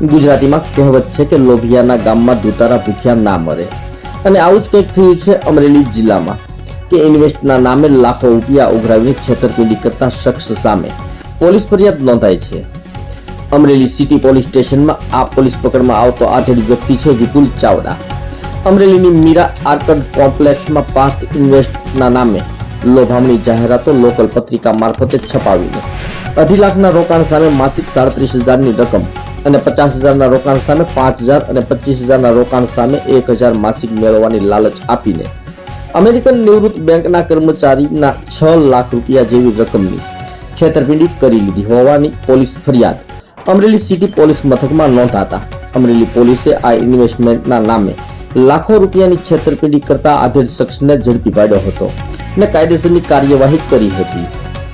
ગુજરાતીમાં કહેવત છે કે લોભિયાના ગામમાં દૂતારા ભૂખ્યા ના મરે. અને આવું જ કંઈક થયું છે અમરેલી જિલ્લામાં, કે ઇન્વેસ્ટના નામે લાખો રૂપિયા ઉઘરાવીને છેતરપિંડી કરતા શખ્સ સામે પોલીસ ફરિયાદ નોંધાઈ છે. અમરેલી સિટી પોલીસ સ્ટેશનમાં આ પોલીસ પકડમાં આવતો આઠેડ વ્યક્તિ છે વિપુલ ચાવડા. અમરેલીની મીરા આર્કડ કોમ્પ્લેક્સમાં પાસ્ટ ઇન્વેસ્ટના નામે લોભામણી જાહેરાતો લોકલ પત્રિકા મારફતે છપાવીને અઢી લાખના રોકાણ સામે માસિક સાડત્રીસ હજારની રકમ અને પચાસ હજારના રોકાણ સામે પાંચ હજાર અને પચીસ હજારના રોકાણ સામે એક હજાર માસિક મેળવવાની લાલચ આપીને અમેરિકન નિવૃત્ત બેંકના કર્મચારીના છ લાખ રૂપિયા જેવી રકમની છેતરપિંડી કરી લીધી હોવાની પોલીસ ફરિયાદ. અમરેલી સિટી પોલીસ મથકમાં નોંધાતા અમરેલી પોલીસે આ ઇન્વેસ્ટમેન્ટના નામે લાખો રૂપિયાની છેતરપિંડી કરતા આધેડ શખ્સને ઝડપી પાડ્યો હતો અને કાયદેસરની કાર્યવાહી કરી હતી.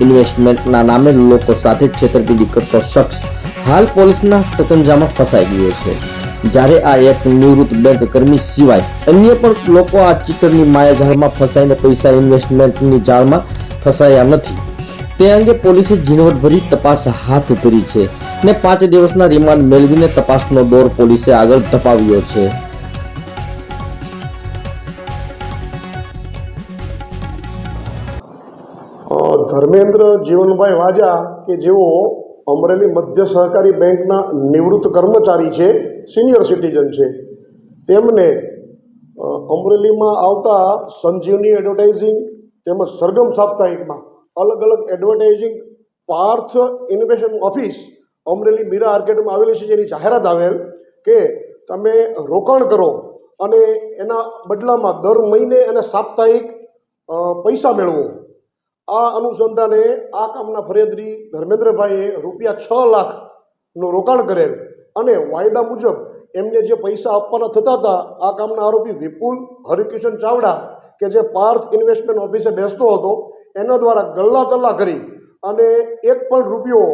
ઇન્વેસ્ટમેન્ટના નામે લોકો સાથે છેતરપિંડી કરતો શખ્સ હાલ પોલીસના સકંજામાં ફસાઈ ગયો છે. જ્યારે આ એક નિવૃત્ત બેંક કર્મી સિવાય અન્ય પણ લોકો આ ચિત્રની માયાજાળમાં ફસાઈને પૈસા ઇન્વેસ્ટમેન્ટની જાળમાં ફસાયા નથી. તે અંગે પોલીસે ઝીણવટભરી તપાસ હાથ ધરી છે ને પાંચ દિવસના રિમાન્ડ મેળવીને તપાસનો દોર પોલીસે આગળ ધપાવ્યો છે. ધર્મેન્દ્ર જીવનભાઈ વાજા કે જેઓ અમરેલી મધ્ય સહકારી બેંકના નિવૃત્ત કર્મચારી છે, સિનિયર સિટીઝન છે, તેમને અમરેલીમાં આવતા સંજીવની એડવર્ટાઇઝિંગ તેમજ સરગમ સાપ્તાહિકમાં અલગ અલગ advertising Parth investment office Amreli Meera આર્કેટમાં આવેલી છે, જેની જાહેરાત આવેલ કે તમે રોકાણ કરો અને એના બદલામાં દર મહિને અને સાપ્તાહિક પૈસા મેળવો. આ અનુસંધાને આ કામના ફરિયાદી ધર્મેન્દ્રભાઈએ રૂપિયા છ લાખનું રોકાણ કરેલ અને વાયદા મુજબ એમને જે પૈસા આપવાના થતા હતા, આ કામના આરોપી વિપુલ હરિકિશન ચાવડા કે જે પાર્થ ઇન્વેસ્ટમેન્ટ ઓફિસે બેસતો હતો, એના દ્વારા ગલ્લા તલ્લા કરી અને એક પણ રૂપિયો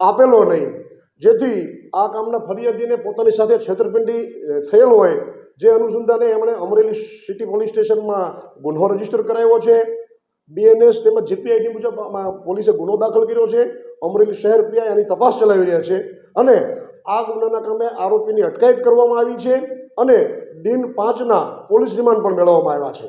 આપેલો નહીં. જેથી આ કામના ફરિયાદીને પોતાની સાથે છેતરપિંડી થયેલ હોય. જે અનુસંધાને એમણે અમરેલી સિટી પોલીસ સ્ટેશનમાં ગુન્હો રજિસ્ટર કરાવ્યો છે. બીએનએસ તેમજ જીપીઆઈડી મુજબ પોલીસે ગુનો દાખલ કર્યો છે. અમરેલી શહેર પીઆઈ એની તપાસ ચલાવી રહ્યા છે અને આ ગુનાના કામે આરોપીની અટકાયત કરવામાં આવી છે અને દિન પાંચના પોલીસ રિમાન્ડ પણ મેળવવામાં આવ્યા છે.